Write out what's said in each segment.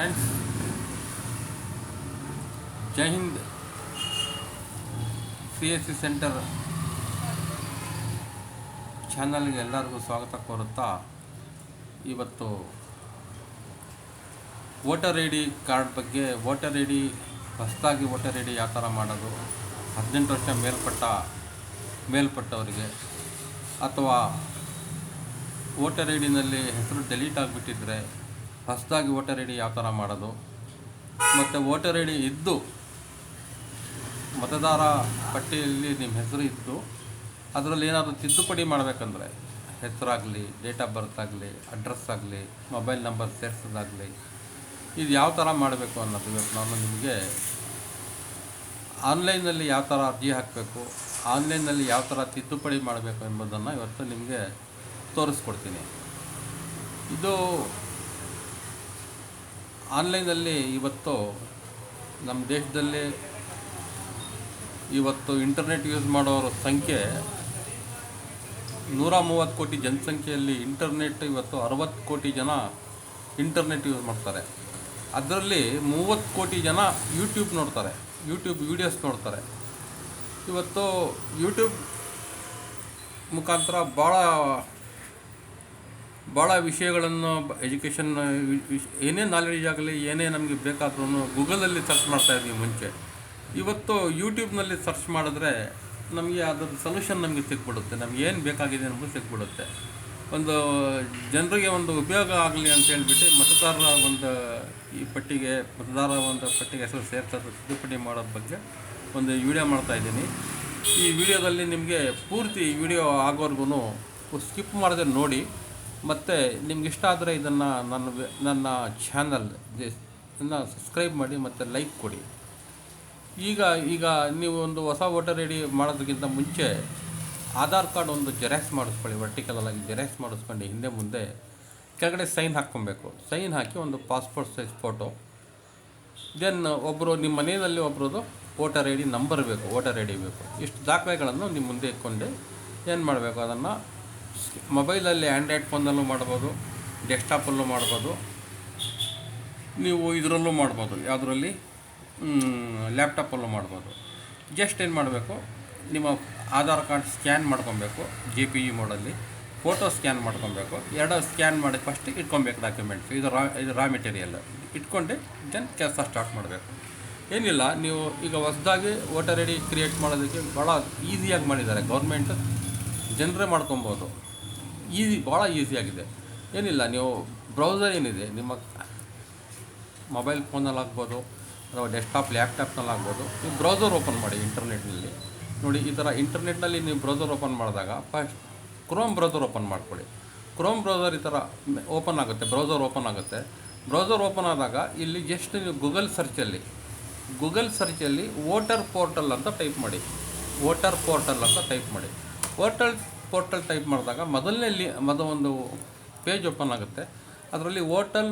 Friends ಜೈ Hind C S C centre ಚಾನಲ್ಗೆ ಎಲ್ಲರಿಗೂ ಸ್ವಾಗತ ಕೋರುತ್ತಾ, ಇವತ್ತು ವೋಟರ್ ಐ ಡಿ ಕಾರ್ಡ್ ಬಗ್ಗೆ, ವೋಟರ್ ಐ ಡಿ, ಹೊಸದಾಗಿ ವೋಟರ್ ಐ ಡಿ ಯಾವ ಥರ ಮಾಡೋದು, ಹದಿನೆಂಟು ವರ್ಷ ಮೇಲ್ಪಟ್ಟ, ಮೇಲ್ಪಟ್ಟವರಿಗೆ, ಅಥವಾ ವೋಟರ್ ಐ ಡಿನಲ್ಲಿ ಹೆಸರು ಡೆಲೀಟ್ ಆಗಿಬಿಟ್ಟಿದ್ರೆ ಹೊಸದಾಗಿ ವೋಟರ್ ಐ ಡಿ ಯಾವ ಥರ ಮಾಡೋದು? ಮತ್ತು ವೋಟರ್ ಐ ಡಿ ಇದ್ದು, ಮತದಾರ ಪಟ್ಟಿಯಲ್ಲಿ ನಿಮ್ಮ ಹೆಸರು ಇತ್ತು ಅದರಲ್ಲಿ ಏನಾದರೂ ತಿದ್ದುಪಡಿ ಮಾಡಬೇಕಂದ್ರೆ, ಹೆಸರಾಗಲಿ ಡೇಟ್ ಆಫ್ ಬರ್ತ್ ಆಗಲಿ ಅಡ್ರೆಸ್ ಆಗಲಿ ಮೊಬೈಲ್ ನಂಬರ್ ಸೇರಿಸೋದಾಗಲಿ, ಇದು ಯಾವ ಥರ ಮಾಡಬೇಕು ಅನ್ನೋದು ಇವತ್ತು ನಾನು ನಿಮಗೆ ಆನ್ಲೈನಲ್ಲಿ ಯಾವ ಥರ ಅರ್ಜಿ ಹಾಕಬೇಕು ಆನ್ಲೈನಲ್ಲಿ ಯಾವ ಥರ ತಿದ್ದುಪಡಿ ಮಾಡಬೇಕು ಎಂಬುದನ್ನು ಇವತ್ತು ನಿಮಗೆ ತೋರಿಸ್ಕೊಡ್ತೀನಿ. ಇದು ಆನ್ಲೈನಲ್ಲಿ ಇವತ್ತು ನಮ್ಮ ದೇಶದಲ್ಲಿ ಇವತ್ತು ಇಂಟರ್ನೆಟ್ ಯೂಸ್ ಮಾಡೋರ ಸಂಖ್ಯೆ ನೂರ ಮೂವತ್ತು ಕೋಟಿ ಜನಸಂಖ್ಯೆಯಲ್ಲಿ ಇಂಟರ್ನೆಟ್ ಇವತ್ತು ಅರವತ್ತು ಕೋಟಿ ಜನ ಇಂಟರ್ನೆಟ್ ಯೂಸ್ ಮಾಡ್ತಾರೆ. ಅದರಲ್ಲಿ ಮೂವತ್ತು ಕೋಟಿ ಜನ ಯೂಟ್ಯೂಬ್ ನೋಡ್ತಾರೆ, ಯೂಟ್ಯೂಬ್ ವೀಡಿಯೋಸ್ ನೋಡ್ತಾರೆ. ಇವತ್ತು ಯೂಟ್ಯೂಬ್ ಮುಖಾಂತರ ಭಾಳ ಭಾಳ ವಿಷಯಗಳನ್ನು ಎಜುಕೇಷನ್ ಏನೇ ನಾಲೆಡ್ಜ್ ಆಗಲಿ, ಏನೇ ನಮಗೆ ಬೇಕಾದ್ರೂ ಗೂಗಲಲ್ಲಿ ಸರ್ಚ್ ಮಾಡ್ತಾ ಇದ್ವಿ ಮುಂಚೆ. ಇವತ್ತು ಯೂಟ್ಯೂಬ್ನಲ್ಲಿ ಸರ್ಚ್ ಮಾಡಿದ್ರೆ ನಮಗೆ ಅದರ ಸೊಲ್ಯೂಷನ್ ನಮಗೆ ಸಿಕ್ಬಿಡುತ್ತೆ. ನಮ್ಗೆ ಏನು ಬೇಕಾಗಿದೆ ಅನ್ನೋದು ಸಿಕ್ಬಿಡುತ್ತೆ. ಒಂದು ಜನರಿಗೆ ಒಂದು ಉಪಯೋಗ ಆಗಲಿ ಅಂತ ಹೇಳಿಬಿಟ್ಟು ಮತದಾರರ ಒಂದು ಈ ಪಟ್ಟಿಗೆ, ಮತದಾರರ ಒಂದು ಪಟ್ಟಿಗೆ ಹೆಸರು ಸೇರ್ಸೋದು, ತಿದ್ದುಪಡಿ ಮಾಡೋದ್ರ ಬಗ್ಗೆ ಒಂದು ವಿಡಿಯೋ ಮಾಡ್ತಾ ಇದ್ದೀನಿ. ಈ ವಿಡಿಯೋದಲ್ಲಿ ನಿಮಗೆ ಪೂರ್ತಿ ವಿಡಿಯೋ ಆಗೋವರೆಗೂ ಸ್ಕಿಪ್ ಮಾಡದೆ ನೋಡಿ. ಮತ್ತು ನಿಮ್ಗೆ ಇಷ್ಟ ಆದರೆ ಇದನ್ನು ನನ್ನ ನನ್ನ ಚಾನಲ್ ಇದನ್ನು ಸಬ್ಸ್ಕ್ರೈಬ್ ಮಾಡಿ ಮತ್ತು ಲೈಕ್ ಕೊಡಿ. ಈಗ ಈಗ ನೀವು ಒಂದು ಹೊಸ ವೋಟರ್ ಐ ಡಿ ಮಾಡೋದಕ್ಕಿಂತ ಮುಂಚೆ ಆಧಾರ್ ಕಾರ್ಡ್ ಒಂದು ಜೆರಾಕ್ಸ್ ಮಾಡಿಸ್ಕೊಳ್ಳಿ ವರ್ಟಿಕಲಾಗಿ ಜೆರಾಕ್ಸ್ ಮಾಡಿಸ್ಕೊಂಡು ಹಿಂದೆ ಮುಂದೆ ಕೆಳಗಡೆ ಸೈನ್ ಹಾಕ್ಕೊಬೇಕು. ಸೈನ್ ಹಾಕಿ ಒಂದು ಪಾಸ್ಪೋರ್ಟ್ ಸೈಜ್ ಫೋಟೋ ದೆನ್ ಒಬ್ಬರು ನಿಮ್ಮ ಮನೆಯಲ್ಲಿ ಒಬ್ಬರದು ವೋಟರ್ ಐ ಡಿ ನಂಬರ್ ಬೇಕು ವೋಟರ್ ಐ ಡಿ ಬೇಕು. ಇಷ್ಟು ದಾಖಲೆಗಳನ್ನು ನಿಮ್ಮ ಮುಂದೆ ಇಟ್ಕೊಂಡು ಏನು ಮಾಡಬೇಕು? ಅದನ್ನು ಮೊಬೈಲಲ್ಲಿ ಆ್ಯಂಡ್ರಾಯ್ಡ್ ಫೋನಲ್ಲೂ ಮಾಡ್ಬೋದು ಡೆಸ್ಕ್ಟಾಪಲ್ಲೂ ಮಾಡ್ಬೋದು, ನೀವು ಇದರಲ್ಲೂ ಮಾಡ್ಬೋದು, ಯಾವುದರಲ್ಲಿ? ಲ್ಯಾಪ್ಟಾಪಲ್ಲೂ ಮಾಡ್ಬೋದು. ಜಸ್ಟ್ ಏನು ಮಾಡಬೇಕು? ನಿಮ್ಮ ಆಧಾರ್ ಕಾರ್ಡ್ ಸ್ಕ್ಯಾನ್ ಮಾಡ್ಕೊಬೇಕು ಜೆ ಪಿ ಇ ಮೋಡಲ್ಲಿ ಫೋಟೋ ಸ್ಕ್ಯಾನ್ ಮಾಡ್ಕೊಬೇಕು. ಎರಡು ಸ್ಕ್ಯಾನ್ ಮಾಡಿ ಫಸ್ಟ್ ಇಟ್ಕೊಬೇಕು ಡಾಕ್ಯುಮೆಂಟ್ಸ್ ಇದು ರಾ ಇದು ರಾ ಮೆಟೀರಿಯಲ್ ಇಟ್ಕೊಂಡು ದೆನ್ ಕೆಲಸ ಸ್ಟಾರ್ಟ್ ಮಾಡಬೇಕು. ಏನಿಲ್ಲ, ನೀವು ಈಗ ಹೊಸದಾಗಿ ವೋಟರ್ ಐ ಡಿ ಕ್ರಿಯೇಟ್ ಮಾಡೋದಕ್ಕೆ ಭಾಳ ಈಸಿಯಾಗಿ ಮಾಡಿದ್ದಾರೆ. ಗೌರ್ಮೆಂಟ್ ಜನರೇ ಮಾಡ್ಕೊಬೋದು. ಈಸಿ ಭಾಳ ಈಸಿಯಾಗಿದೆ ಏನಿಲ್ಲ, ನೀವು ಬ್ರೌಸರ್ ಏನಿದೆ, ನಿಮ್ಮ ಮೊಬೈಲ್ ಫೋನಲ್ಲಿ ಆಗ್ಬೋದು, ಅಥವಾ ಡೆಸ್ಕ್ಟಾಪ್ ಲ್ಯಾಪ್ಟಾಪ್ನಲ್ಲಿ ಆಗ್ಬೋದು, ನೀವು ಬ್ರೌಸರ್ ಓಪನ್ ಮಾಡಿ ಇಂಟರ್ನೆಟ್ನಲ್ಲಿ ನೋಡಿ, ಈ ಥರ ಇಂಟರ್ನೆಟ್ನಲ್ಲಿ ನೀವು ಬ್ರೌಸರ್ ಓಪನ್ ಮಾಡಿದಾಗ ಫಸ್ಟ್ ಕ್ರೋಮ್ ಬ್ರೌಸರ್ ಓಪನ್ ಮಾಡ್ಕೊಳ್ಳಿ. ಕ್ರೋಮ್ ಬ್ರೌಸರ್ ಈ ಥರ ಓಪನ್ ಆಗುತ್ತೆ ಬ್ರೌಸರ್ ಓಪನ್ ಆಗುತ್ತೆ. ಬ್ರೌಸರ್ ಓಪನ್ ಆದಾಗ, ಇಲ್ಲಿ ಜಸ್ಟ್ ನೀವು ಗೂಗಲ್ ಸರ್ಚಲ್ಲಿ ಗೂಗಲ್ ಸರ್ಚಲ್ಲಿ ವೋಟರ್ ಪೋರ್ಟಲ್ ಅಂತ ಟೈಪ್ ಮಾಡಿ. ವೋಟರ್ ಪೋರ್ಟಲ್ ಅಂತ ಟೈಪ್ ಮಾಡಿ. ವೋಟರ್ ಪೋರ್ಟಲ್ ಟೈಪ್ ಮಾಡಿದಾಗ ಮೊದಲನೇ ಲಿ ಮೊದಲ ಒಂದು ಪೇಜ್ ಓಪನ್ ಆಗುತ್ತೆ. ಅದರಲ್ಲಿ ಓಟಲ್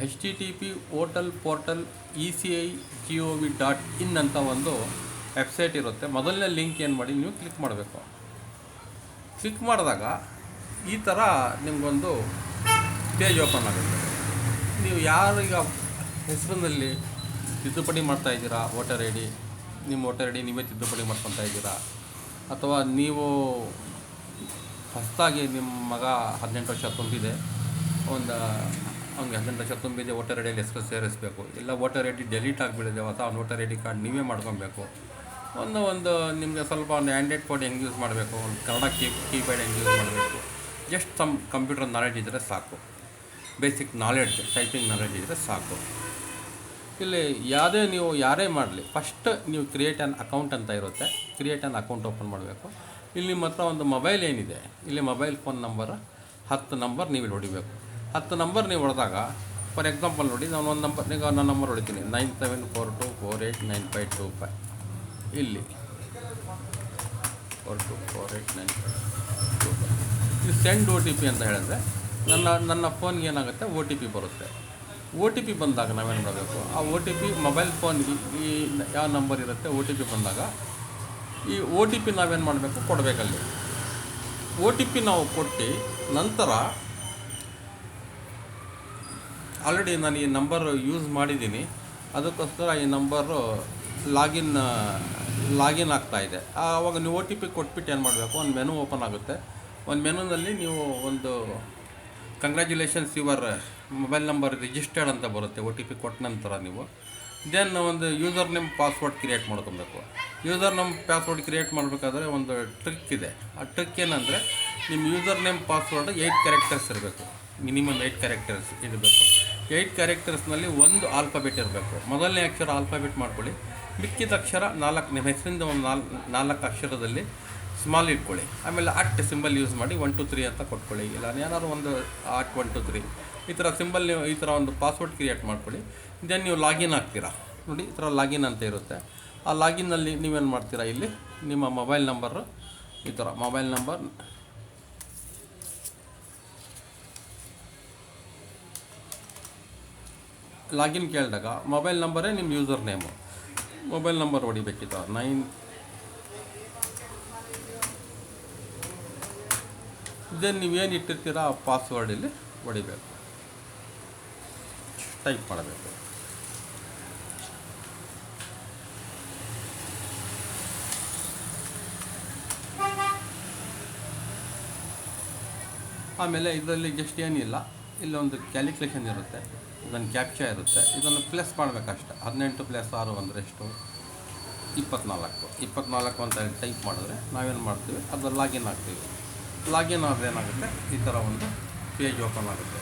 H T T P hotel portal E C I G O V dot in ಅಂತ ಒಂದು ವೆಬ್ಸೈಟ್ ಇರುತ್ತೆ. ಮೊದಲನೇ ಲಿಂಕ್ ಏನು ಮಾಡಿ, ನೀವು ಕ್ಲಿಕ್ ಮಾಡಬೇಕು. ಕ್ಲಿಕ್ ಮಾಡಿದಾಗ ಈ ಥರ ನಿಮಗೊಂದು ಪೇಜ್ ಓಪನ್ ಆಗುತ್ತೆ. ನೀವು ಯಾರೀಗ ಹೆಸರಿನಲ್ಲಿ ತಿದ್ದುಪಡಿ ಮಾಡ್ತಾ ಇದ್ದೀರಾ ವೋಟರ್ ಐ ಡಿ ನಿಮ್ಮ ವೋಟರ್ ಐ ಡಿ ನೀವೇ ತಿದ್ದುಪಡಿ ಮಾಡ್ಕೊತಾ ಇದ್ದೀರಾ, ಅಥವಾ ನೀವು ಹೊಸದಾಗಿ ನಿಮ್ಮ ಮಗ ಹದಿನೆಂಟು ವರ್ಷ ತುಂಬಿದೆ. ಒಂದು, ಅವ್ನಿಗೆ ಹದಿನೆಂಟು ವರ್ಷ ತುಂಬಿದೆ, ವೋಟರ್ ಐ ಡಿಯಲ್ಲಿ ಹೆಸರು ಸೇರಿಸಬೇಕು. ಇಲ್ಲ, ವೋಟರ್ ಐ ಡಿ ಡೆಲೀಟ್ ಆಗಿಬಿಡಿದೆ ಹೊಸ ವೋಟರ್ ಐ ಡಿ ಕಾರ್ಡ್ ನೀವೇ ಮಾಡ್ಕೊಬೇಕು. ಒಂದು ಒಂದು, ನಿಮಗೆ ಸ್ವಲ್ಪ ಒಂದು ಆ್ಯಂಡ್ರಾಯ್ಡ್ ಫೋನ್ ಹೆಂಗೆ ಯೂಸ್ ಮಾಡಬೇಕು, ಒಂದು ಕನ್ನಡ ಕೀ, ಕೀಪ್ಯಾಡ್ ಹೆಂಗೆ ಯೂಸ್ ಮಾಡಬೇಕು. ಜಸ್ಟ್ ಸಮ್ ಕಂಪ್ಯೂಟರ್ ನಾಲೆಡ್ಜ್ ಇದ್ದರೆ ಸಾಕು. ಬೇಸಿಕ್ ನಾಲೆಡ್ಜ್, ಟೈಪಿಂಗ್ ನಾಲೆಡ್ಜ್ ಇದ್ದರೆ ಸಾಕು. ಇಲ್ಲಿ ಯಾವುದೇ ನೀವು, ಯಾರೇ ಮಾಡಲಿ, ಫಸ್ಟ್ ನೀವು ಕ್ರಿಯೇಟ್ ಆ್ಯನ್ ಅಕೌಂಟ್ ಅಂತ ಇರುತ್ತೆ. ಕ್ರಿಯೇಟ್ ಆ್ಯನ್ ಅಕೌಂಟ್ ಓಪನ್ ಮಾಡಬೇಕು. ಇಲ್ಲಿ ಮಾತ್ರ ಒಂದು ಮೊಬೈಲ್ ಏನಿದೆ? ಇಲ್ಲಿ ಮೊಬೈಲ್ ಫೋನ್ ನಂಬರ್, ಹತ್ತು ನಂಬರ್ ನೀವು ಇಲ್ಲಿ ಹೊಡಿಬೇಕು. ಹತ್ತು ನಂಬರ್ ನೀವು ಹೊಡೆದಾಗ, ಫಾರ್ ಎಕ್ಸಾಂಪಲ್ ನೋಡಿ, ನಾನು ಒಂದು ನಂಬರ್, ಈಗ ನನ್ನ ನಂಬರ್ ಹೊಡಿತೀನಿ, nine seven four two four eight nine five two five. ಇಲ್ಲಿ. Four two four eight nine two five. ಇದು ಸೆಂಡ್ ಒ ಟಿ ಪಿ ಅಂತ ಹೇಳಿದ್ರೆ, ನನ್ನ ನನ್ನ ಫೋನ್ಗೆ ಏನಾಗುತ್ತೆ? ಒ ಟಿ ಪಿ ಬರುತ್ತೆ. ಒ ಟಿ ಪಿ ಬಂದಾಗ ನಾವೇನು ಮಾಡಬೇಕು? ಆ ಒ ಟಿ ಪಿ ಮೊಬೈಲ್ ಫೋನ್ಗೆ ಈ ಯಾವ ನಂಬರ್ ಇರುತ್ತೆ? ಒ ಟಿ ಪಿ ಬಂದಾಗ ಈ ಒ ಟಿ ಪಿ ನಾವೇನು ಮಾಡಬೇಕು? ಕೊಡಬೇಕಲ್ಲಿ. ಒ ಟಿ ಪಿ ನಾವು ಕೊಟ್ಟು ನಂತರ ಆಲ್ರೆಡಿ ನಾನು ಈ ನಂಬರ್ ಯೂಸ್ ಮಾಡಿದ್ದೀನಿ. ಅದಕ್ಕೋಸ್ಕರ ಈ ನಂಬರು ಲಾಗಿನ್ ಲಾಗಿನ್ ಆಗ್ತಾ ಇದೆ. ಆವಾಗ ನೀವು ಒ ಟಿ ಪಿ ಕೊಟ್ಬಿಟ್ಟು ಏನು ಮಾಡಬೇಕು? ಒಂದು ಮೆನು ಓಪನ್ ಆಗುತ್ತೆ. ಒಂದು ಮೆನುನಲ್ಲಿ ನೀವು ಒಂದು congratulations your mobile number registered ಅಂತ ಬರುತ್ತೆ. ಒ ಟಿ ಪಿ ಕೊಟ್ಟ ನಂತರ ನೀವು. ದೆನ್ ಒಂದು ಯೂಸರ್ ನೇಮ್ ಪಾಸ್ವರ್ಡ್ ಕ್ರಿಯೇಟ್ ಮಾಡ್ಕೊಬೇಕು. ಯೂಸರ್ ನೇಮ್ ಪಾಸ್ವರ್ಡ್ ಕ್ರಿಯೇಟ್ ಮಾಡಬೇಕಾದ್ರೆ ಒಂದು ಟ್ರಿಕ್ ಇದೆ. ಆ ಟ್ರಿಕ್ ಏನಂದರೆ ನಿಮ್ಮ user name password eight characters ಇರಬೇಕು. ಮಿನಿಮಮ್ ಏಯ್ಟ್ ಕ್ಯಾರೆಕ್ಟರ್ಸ್ ಇರಬೇಕು. ಏಯ್ಟ್ ಕ್ಯಾರೆಕ್ಟರ್ಸ್ನಲ್ಲಿ ಒಂದು ಆಲ್ಫಾಬೆಟ್ ಇರಬೇಕು. ಮೊದಲನೇ ಅಕ್ಷರ ಆಲ್ಫಾಬೆಟ್ ಮಾಡ್ಕೊಳ್ಳಿ. ಮಿಕ್ಕಿದ ಅಕ್ಷರ ನಾಲ್ಕು ನಿಮ್ಮ ಹೆಸರಿಂದ ಒಂದು ನಾಲ್ಕು ನಾಲ್ಕು ಅಕ್ಷರದಲ್ಲಿ ಸ್ಮಾಲ್ ಇಟ್ಕೊಳ್ಳಿ. ಆಮೇಲೆ ಅಟ್ ಸಿಂಬಲ್ ಯೂಸ್ ಮಾಡಿ ಒನ್ ಟು ತ್ರೀ ಅಂತ ಕೊಟ್ಕೊಳ್ಳಿ. ಇಲ್ಲ, ಏನಾದ್ರು ಒಂದು ಅಟ್ ಒನ್ ಟು ತ್ರೀ ಈ ಥರ ಸಿಂಬಲ್ ನೀವು ಈ ಥರ ಒಂದು ಪಾಸ್ವರ್ಡ್ ಕ್ರಿಯೇಟ್ ಮಾಡ್ಕೊಳ್ಳಿ. ದೆನ್ ನೀವು ಲಾಗಿನ್ ಆಗ್ತೀರಾ? ನೋಡಿ, ಈ ಥರ ಲಾಗಿನ್ ಅಂತ ಇರುತ್ತೆ. ಆ ಲಾಗಿನ್ನಲ್ಲಿ ನೀವೇನು ಮಾಡ್ತೀರಾ ಇಲ್ಲಿ? ನಿಮ್ಮ ಮೊಬೈಲ್ ನಂಬರು ಈ ಥರ ಮೊಬೈಲ್ ನಂಬರ್ ಲಾಗಿನ್ ಕೇಳಿದಾಗ ಮೊಬೈಲ್ ನಂಬರೇ ನಿಮ್ಮ ಯೂಸರ್ ನೇಮು ಮೊಬೈಲ್ ನಂಬರ್ ಹೊಡಿಬೇಕಿತ್ತು. ನೈನ್ ದೆನ್ ನೀವೇನು ಇಟ್ಟಿರ್ತೀರ? ಆ ಪಾಸ್ವರ್ಡಲ್ಲಿ ಹೊಡಿಬೇಕು. ಟೈಪ್ ಮಾಡಬೇಕು. ಆಮೇಲೆ ಇದರಲ್ಲಿ ಜಸ್ಟ್ ಏನಿಲ್ಲ ಇಲ್ಲೊಂದು ಕ್ಯಾಲ್ಕುಲೇಷನ್ ಇರುತ್ತೆ, ಇದೊಂದು ಕ್ಯಾಪ್ಚಾ ಇರುತ್ತೆ. ಇದನ್ನು ಪ್ಲಸ್ ಮಾಡಬೇಕಷ್ಟೆ. ಹದಿನೆಂಟು ಪ್ಲಸ್ ಆರು ಅಂದರೆ ಎಷ್ಟು? ಇಪ್ಪತ್ನಾಲ್ಕು. ಇಪ್ಪತ್ನಾಲ್ಕು ಅಂತ ಟೈಪ್ ಮಾಡಿದ್ರೆ ನಾವೇನು ಮಾಡ್ತೀವಿ? ಅದು ಲಾಗಿನ್ ಆಗ್ತೀವಿ. ಲಾಗಿನ್ ಆದರೆ ಏನಾಗುತ್ತೆ? ಈ ಥರ ಒಂದು ಪೇಜ್ ಓಪನ್ ಆಗುತ್ತೆ.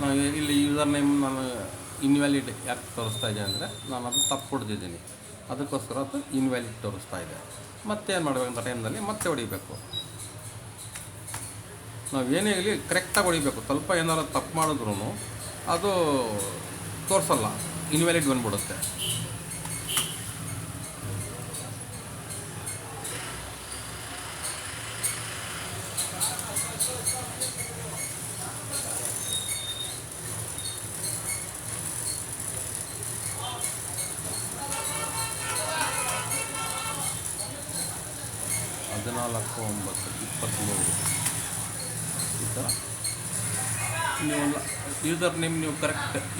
ನಾವು ಇಲ್ಲಿ ಯೂಸರ್ ನೇಮ್ ನಾನು ಇನ್ವ್ಯಾಲಿಡ್ ಯಾಕೆ ತೋರಿಸ್ತಾ ಇದೆ ಅಂದರೆ, ನಾನು ಅದು ತಪ್ಪು ಕೊಡ್ತಿದ್ದೀನಿ ಅದಕ್ಕೋಸ್ಕರ ಅದು ಇನ್ವ್ಯಾಲಿಡ್ ತೋರಿಸ್ತಾ ಇದೆ. ಮತ್ತೇನು ಮಾಡಬೇಕಂತ ಟೈಮ್ನಲ್ಲಿ ಮತ್ತೆ ಹೊಡಿಬೇಕು. ನಾವು ಏನೇ ಇರಲಿ ಕರೆಕ್ಟಾಗಿ ಹೊಡಿಬೇಕು. ಸ್ವಲ್ಪ ಏನಾರು ತಪ್ಪು ಮಾಡಿದ್ರು ಅದು ತೋರಿಸಲ್ಲ. ಇನ್ವ್ಯಾಲಿಡ್ ಬಂದ್ಬಿಡುತ್ತೆ.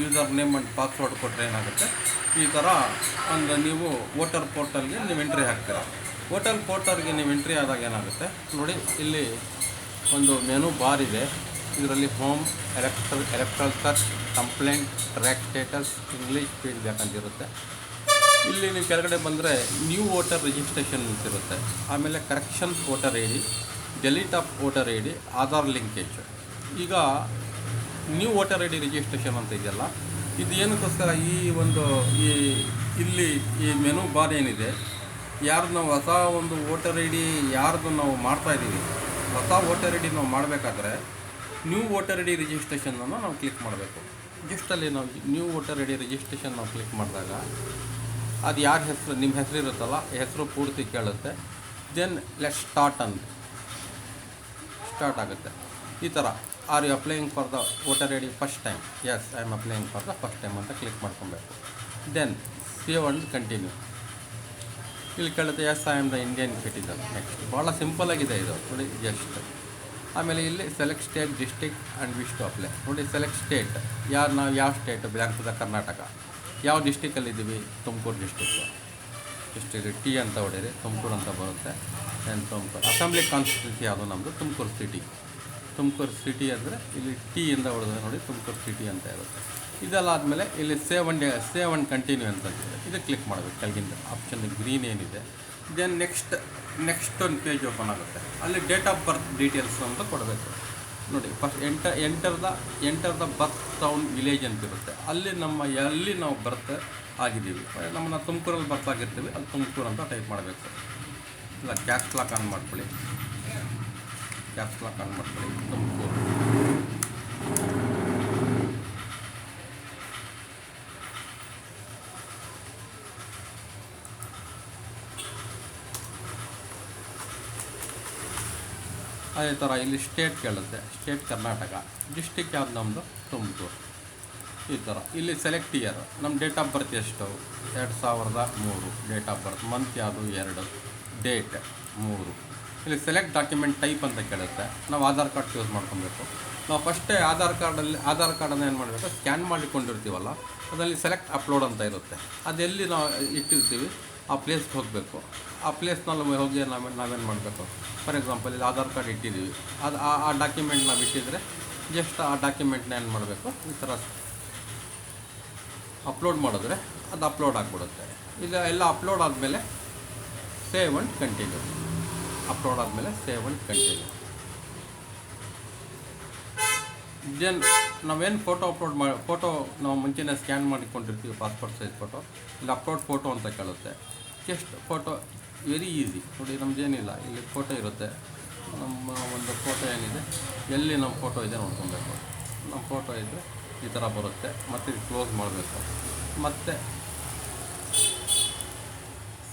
ಯೂಸರ್ ನೇಮ್ ಆ್ಯಂಡ್ ಪಾಸ್ವರ್ಡ್ ಕೊಟ್ಟರೆ ಏನಾಗುತ್ತೆ? ಈ ಥರ ಒಂದು ನೀವು ವೋಟರ್ ಪೋರ್ಟಲ್ಗೆ ನೀವು ಎಂಟ್ರಿ ಹಾಕ್ತೀರಾ. ವೋಟರ್ ಪೋರ್ಟಲ್ಗೆ ನೀವು ಎಂಟ್ರಿ ಆದಾಗ ಏನಾಗುತ್ತೆ? ನೋಡಿ, ಇಲ್ಲಿ ಒಂದು ಮೆನು ಬಾರ್ ಇದೆ. ಇದರಲ್ಲಿ home electoral electoral search complaint track status English feedback ಅಂತ ಇರುತ್ತೆ. ಇಲ್ಲಿ ನೀವು ಕೆಳಗಡೆ ಬಂದರೆ ನ್ಯೂ ವೋಟರ್ ರಿಜಿಸ್ಟ್ರೇಷನ್ ಅಂತಿರುತ್ತೆ ಆಮೇಲೆ correction voter I D delete of voter I D Aadhaar linkage ಈಗ new voter I D registration ಅಂತ ಇದೆಯಲ್ಲ, ಇದು ಏನಕ್ಕೋಸ್ಕರ ಈ ಒಂದು ಈ ಇಲ್ಲಿ ಈ ಮೆನು ಬಾರ್ ಏನಿದೆ, ಯಾರ್ದು ನಾವು ಹೊಸ ಒಂದು ವೋಟರ್ ಐ ಡಿ ಯಾರ್ದು ನಾವು ಮಾಡ್ತಾ ಇದ್ದೀವಿ ಹೊಸ ವೋಟರ್ ಐ ಡಿ ನಾವು ಮಾಡಬೇಕಾದ್ರೆ ನ್ಯೂ ವೋಟರ್ ಐ ಡಿ ರಿಜಿಸ್ಟ್ರೇಷನನ್ನು ನಾವು ಕ್ಲಿಕ್ ಮಾಡಬೇಕು. ಜಸ್ಟಲ್ಲಿ ನಾವು new voter I D registration ನಾವು ಕ್ಲಿಕ್ ಮಾಡಿದಾಗ, ಅದು ಯಾರ ಹೆಸರು, ನಿಮ್ಮ ಹೆಸರು ಇರುತ್ತಲ್ಲ ಹೆಸರು ಪೂರ್ತಿ ಕೇಳುತ್ತೆ. ದೆನ್ ಲೆಟ್ ಸ್ಟಾರ್ಟ್ ಅಂತ. ಸ್ಟಾರ್ಟ್ ಆಗುತ್ತೆ. ಈ ಥರ. Are you applying for the voter I D first time yes I am applying for the first time ಅಂತ ಕ್ಲಿಕ್ ಮಾಡ್ಕೊಬೇಕು. ದೆನ್ ಸೇವ್ ಅಂಡ್ ಕಂಟಿನ್ಯೂ ಇಲ್ಲಿ ಕೇಳುತ್ತೆ yes I am the Indian citizen next ಭಾಳ ಸಿಂಪಲಾಗಿದೆ ಇದು. ನೋಡಿ ಜಸ್ಟ್ ಆಮೇಲೆ ಇಲ್ಲಿ select state district and wish to apply ನೋಡಿ ಸೆಲೆಕ್ಟ್ ಸ್ಟೇಟ್ ಯಾರು, ನಾವು ಯಾವ ಸ್ಟೇಟ್ ಬ್ಯಾಂಕ್ದ ಕರ್ನಾಟಕ ಯಾವ ಡಿಸ್ಟಿಕಲ್ಲಿದ್ದೀವಿ ತುಮಕೂರು ಡಿಸ್ಟಿಕ್ಕು ಡಿಸ್ಟಿಕ್ ಟಿ ಅಂತ ಹೊಡೀರಿ. ತುಮಕೂರು ಅಂತ ಬರುತ್ತೆ. ಆ್ಯಂಡ್ ತುಮಕೂರು. ಅಸೆಂಬ್ಲಿ ಕಾನ್ಸ್ಟಿಟ್ಯೂನ್ಸಿ ಯಾವುದು? ನಮ್ಮದು ತುಮಕೂರು ಸಿಟಿ ತುಮಕೂರು ಸಿಟಿ ಅಂದರೆ ಇಲ್ಲಿ ಟಿ ಇಂದ ಹೊಡೆದ್ರೆ ನೋಡಿ ತುಮಕೂರು ಸಿಟಿ ಅಂತ ಇರುತ್ತೆ. ಇದೆಲ್ಲ ಆದಮೇಲೆ ಇಲ್ಲಿ save and save and continue ಅಂತ ಇದೆ. ಕ್ಲಿಕ್ ಮಾಡಬೇಕು. ಕೆಳಗಿಂದ ಆಪ್ಷನ್ ಗ್ರೀನ್ ಏನಿದೆ. ದೆನ್ ನೆಕ್ಸ್ಟ್ ನೆಕ್ಸ್ಟ್ ಒಂದು ಪೇಜ್ ಓಪನ್ ಆಗುತ್ತೆ. ಅಲ್ಲಿ ಡೇಟ್ ಆಫ್ ಬರ್ತ್ ಡೀಟೇಲ್ಸ್ ಅಂತ ಕೊಡಬೇಕು. ನೋಡಿ first enter enter the enter the birth town village ಅಂತ ಇರುತ್ತೆ. ಅಲ್ಲಿ ನಮ್ಮ ಎಲ್ಲಿ ನಾವು ಬರ್ತ್ ಆಗಿದ್ದೀವಿ. ನಮ್ಮನ್ನ ತುಮಕೂರಲ್ಲಿ ಬರ್ತ್ ಆಗಿರ್ತೀವಿ. ಅಲ್ಲಿ ತುಮಕೂರು ಅಂತ ಟೈಪ್ ಮಾಡಬೇಕು. ಇಲ್ಲ ಕ್ಯಾಶ್ ಲಾಕ್ ಆನ್ ಮಾಡ್ಕೊಳ್ಳಿ. ಕ್ಯಾಶ್ ಲಾಕ್ ಆನ್ ಮಾಡ್ಕೊಳ್ಳಿ ತುಮಕೂರು ಅದೇ ಥರ ಇಲ್ಲಿ ಸ್ಟೇಟ್ ಕೇಳುತ್ತೆ. ಸ್ಟೇಟ್ ಕರ್ನಾಟಕ. ಡಿಸ್ಟಿಕ್ ಯಾವ್ದು ನಮ್ಮದು ತುಮಕೂರು. ಈ ಥರ. ಇಲ್ಲಿ ಸೆಲೆಕ್ಟ್ ಇಯರ್ ನಮ್ಮ ಡೇಟ್ ಆಫ್ ಬರ್ತ್ ಎಷ್ಟು? ಎರಡು ಸಾವಿರದ ಮೂರು. ಡೇಟ್ ಆಫ್ ಬರ್ತ್ ಮಂತ್ ಯಾವುದು? ಎರಡು. ಡೇಟ್ ಮೂರು. ಇಲ್ಲಿ ಸೆಲೆಕ್ಟ್ ಡಾಕ್ಯುಮೆಂಟ್ ಟೈಪ್ ಅಂತ ಕೇಳುತ್ತೆ. ನಾವು ಆಧಾರ್ ಕಾರ್ಡ್ ಚೂಸ್ ಮಾಡ್ಕೊಬೇಕು. ನಾವು ಫಸ್ಟೇ ಆಧಾರ್ ಕಾರ್ಡಲ್ಲಿ ಆಧಾರ್ ಕಾರ್ಡನ್ನು ಏನು ಮಾಡಬೇಕು? ಸ್ಕ್ಯಾನ್ ಮಾಡಿಕೊಂಡಿರ್ತೀವಲ್ಲ, ಅದರಲ್ಲಿ ಸೆಲೆಕ್ಟ್ ಅಪ್ಲೋಡ್ ಅಂತ ಇರುತ್ತೆ. ಅದೆಲ್ಲಿ ನಾವು ಇಟ್ಟಿರ್ತೀವಿ? ಆ ಪ್ಲೇಸ್ಗೆ ಹೋಗಬೇಕು. ಆ ಪ್ಲೇಸ್ನಲ್ಲಿ ಹೋಗಿ ನಾವು, ನಾವೇನು ಮಾಡಬೇಕು? ಫಾರ್ ಎಕ್ಸಾಂಪಲ್ ಇಲ್ಲಿ ಆಧಾರ್ ಕಾರ್ಡ್ ಇಟ್ಟಿದ್ದೀವಿ ಅದು ಆ ಡಾಕ್ಯುಮೆಂಟ್ ನಾವು ಇಟ್ಟಿದ್ರೆ ಜಸ್ಟ್ ಆ ಡಾಕ್ಯುಮೆಂಟ್ನ ಏನು ಮಾಡಬೇಕು? ಈ ಥರ ಅಪ್ಲೋಡ್ ಮಾಡಿದ್ರೆ ಅದು ಅಪ್ಲೋಡ್ ಆಗಿಬಿಡುತ್ತೆ. ಈಗ ಎಲ್ಲ ಅಪ್ಲೋಡ್ ಆದಮೇಲೆ ಸೇವ್ ಅಂಡ್ ಕಂಟಿನ್ಯೂ ಅಪ್ಲೋಡ್ ಆದಮೇಲೆ ಸೇವ್ ಅಂಡ್ ಕಂಟಿನ್ಯೂ ದೆನ್ ನಾವೇನು ಫೋಟೋ ಅಪ್ಲೋಡ್ ಮಾಡಿ ಫೋಟೋ ನಾವು ಮುಂಚೆನೇ ಸ್ಕ್ಯಾನ್ ಮಾಡಿಕೊಂಡಿರ್ತೀವಿ ಪಾಸ್ಪೋರ್ಟ್ ಸೈಜ್ ಫೋಟೋ ಇಲ್ಲಿ ಅಪ್ಲೋಡ್ ಫೋಟೋ ಅಂತ ಕೇಳುತ್ತೆ. ಜಸ್ಟ್ ಫೋಟೋ ವೆರಿ ಈಸಿ ನೋಡಿ, ನಮ್ದೇನಿಲ್ಲ, ಇಲ್ಲಿ ಫೋಟೋ ಇರುತ್ತೆ. ನಮ್ಮ ಒಂದು ಫೋಟೋ ಏನಿದೆ, ಎಲ್ಲಿ ನಮ್ಮ ಫೋಟೋ ಇದೆ ನೋಡ್ಕೊಬೇಕು. ನಮ್ಮ ಫೋಟೋ ಇದ್ದರೆ ಈ ಥರ ಬರುತ್ತೆ, ಮತ್ತು ಕ್ಲೋಸ್ ಮಾಡಬೇಕು. ಮತ್ತು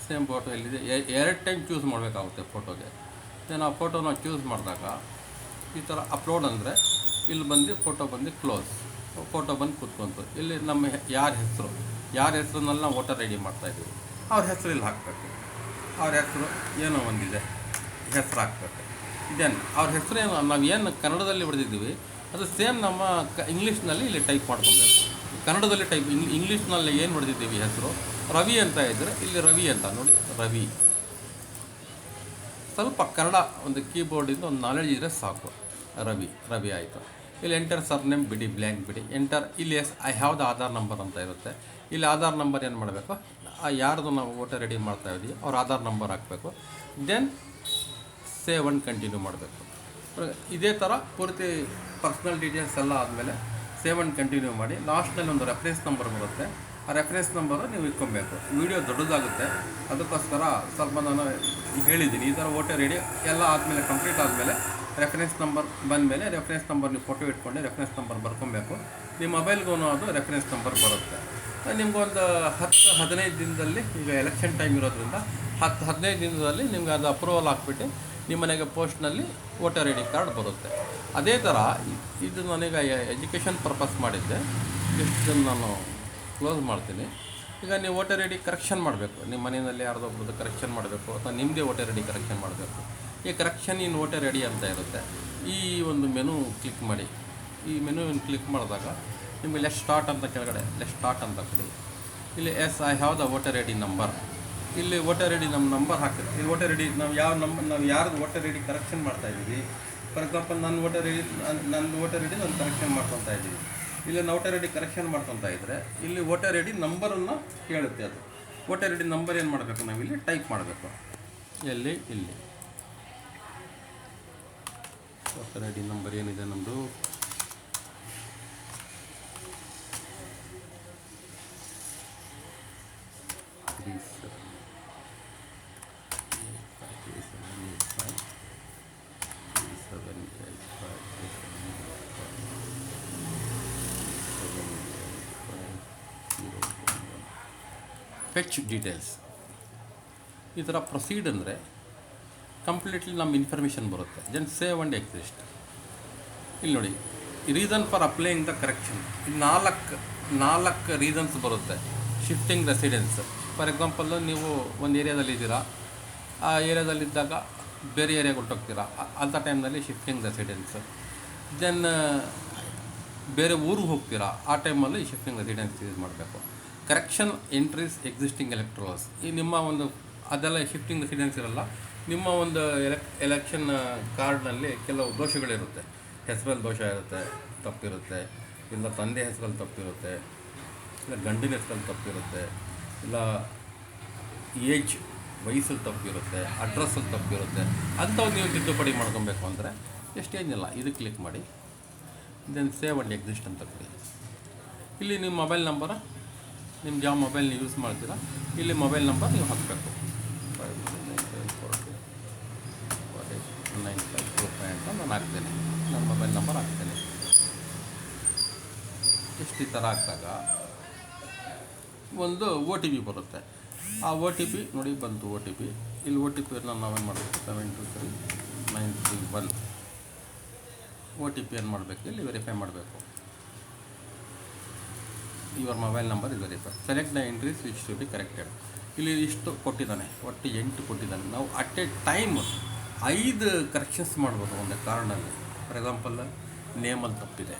ಸೇಮ್ ಫೋಟೋ ಎಲ್ಲಿದೆ? ಎರಡು ಟೈಮ್ ಚೂಸ್ ಮಾಡಬೇಕಾಗುತ್ತೆ ಫೋಟೋಗೆ ದೆನ್ ಆ ಫೋಟೋನ ಚೂಸ್ ಮಾಡಿದಾಗ ಈ ಥರ ಅಪ್ಲೋಡ್ ಅಂದರೆ ಇಲ್ಲಿ ಬಂದು ಫೋಟೋ ಬಂದು ಕ್ಲೋಸ್ ಫೋಟೋ ಬಂದು ಕೂತ್ಕೊಂತು. ಇಲ್ಲಿ ನಮ್ಮ ಯಾರ ಹೆಸರು? ಯಾರ ಹೆಸರಿನಲ್ಲಿ ನಾವು ವೋಟರ್ ರೆಡಿ ಮಾಡ್ತಾಯಿದ್ದೀವಿ ಅವ್ರ ಹೆಸರು ಇಲ್ಲಿ ಹಾಕಬೇಕು. ಅವ್ರ ಹೆಸರು ಏನೋ ಒಂದಿದೆ. ಹೆಸರು ಹಾಕ್ಬೇಕು. ದೆನ್ ಅವ್ರ ಹೆಸರು ಏನು, ನಾವು ಏನು ಕನ್ನಡದಲ್ಲಿ ಬರೆದಿದ್ದೀವಿ, ಅದು ಸೇಮ್ ನಮ್ಮ ಕ ಇಂಗ್ಲೀಷ್ನಲ್ಲಿ ಇಲ್ಲಿ ಟೈಪ್ ಮಾಡ್ಕೊಬೇಕು. ಕನ್ನಡದಲ್ಲಿ ಟೈಪ್ ಇಂಗ್ ಇಂಗ್ಲೀಷ್ನಲ್ಲಿ ಏನು ಹೊಡೆದಿದ್ದೀವಿ ಹೆಸರು? ರವಿ ಅಂತ ಇದ್ದರೆ ಇಲ್ಲಿ ರವಿ ಅಂತ, ನೋಡಿ, ರವಿ. ಸ್ವಲ್ಪ ಕನ್ನಡ ಒಂದು ಕೀಬೋರ್ಡಿಂದ ಒಂದು ನಾಲೆಡ್ಜ್ ಇದ್ದರೆ ಸಾಕು. ರವಿ ರವಿ ಆಯಿತು. ಇಲ್ಲಿ ಎಂಟರ್ ಸರ್ನೇಮ್ ಬಿಡಿ ಬ್ಲ್ಯಾಂಕ್ ಬಿಡಿ. ಎಂಟರ್ ಇಲ್ಲಿ yes, I have the Aadhaar number ಅಂತ ಇರುತ್ತೆ. ಇಲ್ಲಿ ಆಧಾರ್ ನಂಬರ್ ಏನು ಮಾಡಬೇಕು? ಆ ಯಾರ್ದು ನಾವು ವೋಟರ್ ರೆಡಿ ಮಾಡ್ತಾ ಇದ್ದೀವಿ ಅವ್ರ ಆಧಾರ್ ನಂಬರ್ ಹಾಕಬೇಕು. ದೆನ್ ಸೇವ್ ಅಂಡ್ ಕಂಟಿನ್ಯೂ ಮಾಡಬೇಕು. ಇದೇ ಥರ ಪೂರ್ತಿ ಪರ್ಸ್ನಲ್ ಡೀಟೇಲ್ಸ್ ಎಲ್ಲ ಆದಮೇಲೆ ಸೇವ್ ಕಂಟಿನ್ಯೂ ಮಾಡಿ ಲಾಸ್ಟ್ನಲ್ಲಿ ಒಂದು ರೆಫರೆನ್ಸ್ ನಂಬರ್ ಬರುತ್ತೆ. ರೆಫರೆನ್ಸ್ ನಂಬರು ನೀವು ಇಟ್ಕೊಬೇಕು. ವಿಡಿಯೋ ದೊಡ್ಡದಾಗುತ್ತೆ. ಅದಕ್ಕೋಸ್ಕರ ಸ್ವಲ್ಪ ನಾನು ಹೇಳಿದ್ದೀನಿ. ಈ ಥರ ವೋಟರ್ ರೆಡಿ ಎಲ್ಲ ಆದಮೇಲೆ ಕಂಪ್ಲೀಟ್ ಆದಮೇಲೆ ರೆಫರೆನ್ಸ್ ನಂಬರ್ ಬಂದಮೇಲೆ ರೆಫರೆನ್ಸ್ ನಂಬರ್ ನೀವು ಫೋಟೋ ಇಟ್ಕೊಂಡು ರೆಫರೆನ್ಸ್ ನಂಬರ್ ಬರ್ಕೊಬೇಕು. ನಿಮ್ಮ ಮೊಬೈಲ್ಗೂ ಅದು ರೆಫರೆನ್ಸ್ ನಂಬರ್ ಬರುತ್ತೆ. ನಿಮ್ಗೊಂದು ಹತ್ತು ಹದಿನೈದು ದಿನದಲ್ಲಿ ಈಗ ಎಲೆಕ್ಷನ್ ಟೈಮ್ ಇರೋದ್ರಿಂದ ಹತ್ತು ಹದಿನೈದು ದಿನದಲ್ಲಿ ನಿಮ್ಗೆ ಅದು ಅಪ್ರೂವಲ್ ಹಾಕ್ಬಿಟ್ಟು ನಿಮ್ಮ ಮನೆಗೆ ಪೋಸ್ಟ್ನಲ್ಲಿ ವೋಟರ್ ಐ ಡಿ ಕಾರ್ಡ್ ಬರುತ್ತೆ. ಅದೇ ಥರ ಇದು ನನಗೆ ಎಜುಕೇಷನ್ ಪರ್ಪಸ್ ಮಾಡಿದ್ದೆ. ಇಷ್ಟು ನಾನು ಕ್ಲೋಸ್ ಮಾಡ್ತೀನಿ. ಈಗ ನೀವು ವೋಟರ್ ಐ ಡಿ ಕರೆಕ್ಷನ್ ಮಾಡಬೇಕು. ನಿಮ್ಮ ಮನೆಯಲ್ಲಿ ಯಾರ್ದೊಬ್ರದ್ದು ಕರೆಕ್ಷನ್ ಮಾಡಬೇಕು ಅಥವಾ ನಿಮ್ಮದೇ ವೋಟರ್ ಐ ಡಿ ಕರೆಕ್ಷನ್ ಮಾಡಬೇಕು. ಈ correction in voter I D ಅಂತ ಇರುತ್ತೆ. ಈ ಒಂದು ಮೆನು ಕ್ಲಿಕ್ ಮಾಡಿ. ಈ ಮೆನು ಕ್ಲಿಕ್ ಮಾಡಿದಾಗ ನಿಮಗೆ ಲೆಸ್ ಸ್ಟಾರ್ಟ್ ಅಂತ ಕೆಳಗಡೆ ಲೆಸ್ ಸ್ಟಾರ್ಟ್ ಅಂತ ಕೊಡಿ. ಇಲ್ಲಿ yes I have the voter I D number ಇಲ್ಲಿ ವೋಟರ್ ಐ ಡಿ ನಮ್ಮ ನಂಬರ್ ಹಾಕಿದ್ರೆ ಇಲ್ಲಿ ವೋಟರ್ ಐ ಡಿ ನಾವು ಯಾವ ನಂಬರ್ ನಾವು ಯಾರ್ದು ವೋಟರ್ ಐ ಡಿ ಕರೆಕ್ಷನ್ ಮಾಡ್ತಾ ಇದ್ದೀವಿ? ಫಾರ್ ಎಕ್ಸಾಂಪಲ್ ನನ್ನ ವೋಟರ್ ಐ ಡಿ ನನ್ನ ವೋಟರ್ ಐ ಡಿ ನಾನು ಕರೆಕ್ಷನ್ ಮಾಡ್ಕೊತಾ ಇದ್ದೀವಿ. ಇಲ್ಲಿ ನೋಟರ್ ಐ ಡಿ ಕರೆಕ್ಷನ್ ಮಾಡ್ಕೊತಾ ಇದ್ದರೆ ಇಲ್ಲಿ ವೋಟರ್ ಐ ಡಿ ನಂಬರನ್ನು ಕೇಳುತ್ತೆ ಅದು. ವೋಟರ್ ಐ ಡಿ ನಂಬರ್ ಏನು ಮಾಡಬೇಕು ನಾವು ಇಲ್ಲಿ? ಟೈಪ್ ಮಾಡಬೇಕು. ಎಲ್ಲಿ? ಇಲ್ಲಿ. ವೋಟರ್ ಐ ಡಿ ನಂಬರ್ ಏನಿದೆ ನಮ್ಮದು seven eight five three seven eight five three seven eight five three seven eight five seven eight five zero one one fetch details ಈ ಥರ ಪ್ರೊಸೀಡ್ ಅಂದರೆ ಕಂಪ್ಲೀಟ್ಲಿ ನಮ್ಮ ಇನ್ಫಾರ್ಮೇಷನ್ ಬರುತ್ತೆ. ಜನ್ ಸೇವ್ ಆ್ಯಂಡ್ ಎಕ್ಸಿಸ್ಟ್ ಇಲ್ಲಿ ನೋಡಿ reason for applying the correction ಇದು ನಾಲ್ಕು ನಾಲ್ಕು ರೀಸನ್ಸ್ ಬರುತ್ತೆ. ಶಿಫ್ಟಿಂಗ್ ರೆಸಿಡೆನ್ಸ್ ಫಾರ್ ಎಕ್ಸಾಂಪಲ್ ನೀವು ಒಂದು ಏರಿಯಾದಲ್ಲಿ ಇದ್ದೀರಾ. ಆ ಏರಿಯಾದಲ್ಲಿದ್ದಾಗ ಬೇರೆ ಏರಿಯಾಗೆ ಹೊರಟೋಗ್ತೀರಾ ಆ- ಅಂಥ ಟೈಮ್ನಲ್ಲಿ ಶಿಫ್ಟಿಂಗ್ ರೆಸಿಡೆನ್ಸ್ ದೆನ್ ಬೇರೆ ಊರಿಗೆ ಹೋಗ್ತೀರಾ. ಆ ಟೈಮಲ್ಲಿ ಶಿಫ್ಟಿಂಗ್ ರೆಸಿಡೆನ್ಸ್ ಯೂಸ್ ಮಾಡಬೇಕು. ಕರೆಕ್ಷನ್ ಎಂಟ್ರೀಸ್ ಎಕ್ಸಿಸ್ಟಿಂಗ್ ಎಲೆಕ್ಟ್ರೋಲ್ಸ್ ಈ ನಿಮ್ಮ ಒಂದು, ಅದೆಲ್ಲ ಶಿಫ್ಟಿಂಗ್ ರೆಸಿಡೆನ್ಸ್ ಇರಲ್ಲ. ನಿಮ್ಮ ಒಂದು ಎಲೆಕ್ ಎಲೆಕ್ಷನ್ ಕಾರ್ಡ್ನಲ್ಲಿ ಕೆಲವು ದೋಷಗಳಿರುತ್ತೆ. ಹೆಸರಲ್ಲಿ ದೋಷ ಇರುತ್ತೆ, ತಪ್ಪಿರುತ್ತೆ. ಇಲ್ಲ ತಂದೆ ಹೆಸರಲ್ಲಿ ತಪ್ಪಿರುತ್ತೆ. ಇಲ್ಲ ಗಂಡಿನ ಹೆಸರಲ್ಲಿ ತಪ್ಪಿರುತ್ತೆ. ಇಲ್ಲ ಏಜ್ ವಯಸ್ಸಲ್ಲಿ ತಪ್ಪಿರುತ್ತೆ ಅಡ್ರೆಸ್ಸಲ್ಲಿ ತಪ್ಪಿರುತ್ತೆ. ಅಂಥವು ನೀವು ತಿದ್ದುಪಡಿ ಮಾಡ್ಕೊಬೇಕು ಅಂದರೆ ಎಷ್ಟೇನಿಲ್ಲ ಇದು ಕ್ಲಿಕ್ ಮಾಡಿ. ದೆನ್ ಸೇವ್ ಅಂಡ್ ಎಕ್ಸಿಸ್ಟ್ ಅಂತ ಕೊಡಿ. ಇಲ್ಲಿ ನಿಮ್ಮ ಮೊಬೈಲ್ ನಂಬರ ನಿಮ್ಗೆ ಯಾವ ಮೊಬೈಲ್ ನೀವು ಯೂಸ್ ಮಾಡ್ತೀರಾ? ಇಲ್ಲಿ ಮೊಬೈಲ್ ನಂಬರ್ ನೀವು ಹಾಕಬೇಕು. Five nine five two five ಅಂತ ನಾನು ಹಾಕ್ತೇನೆ. ನನ್ನ ಮೊಬೈಲ್ ನಂಬರ್ ಹಾಕ್ತೇನೆ. ಇಷ್ಟು ಈ ಥರ ಹಾಕಿದಾಗ? ಒಂದು ಒ ಟಿ ಪಿ ಬರುತ್ತೆ. ಆ ಒ ಟಿ ಪಿ ನೋಡಿ ಬಂತು ಒ ಟಿ ಪಿ ಇಲ್ಲಿ ಒ ಟಿ ಪಿಯನ್ನು ನಾವೇನು ಮಾಡಬೇಕು? Seven two three nine three one O T P ಏನು ಮಾಡಬೇಕು? ಇಲ್ಲಿ ವೆರಿಫೈ ಮಾಡಬೇಕು. Your mobile number is verify select the entries which to be corrected ಇಲ್ಲಿ ಇಷ್ಟು ಕೊಟ್ಟಿದ್ದಾನೆ. ಒಟ್ಟು ಎಂಟು ಕೊಟ್ಟಿದ್ದಾನೆ. ನಾವು ಅಟ್ ಎ ಟೈಮ್ ಐದು ಕರೆಕ್ಷನ್ಸ್ ಮಾಡ್ಬೋದು ಒಂದು ಕಾರ್ಡಲ್ಲಿ ಫಾರ್ ಎಕ್ಸಾಂಪಲ್ ನೇಮಲ್ಲಿ ತಪ್ಪಿದೆ.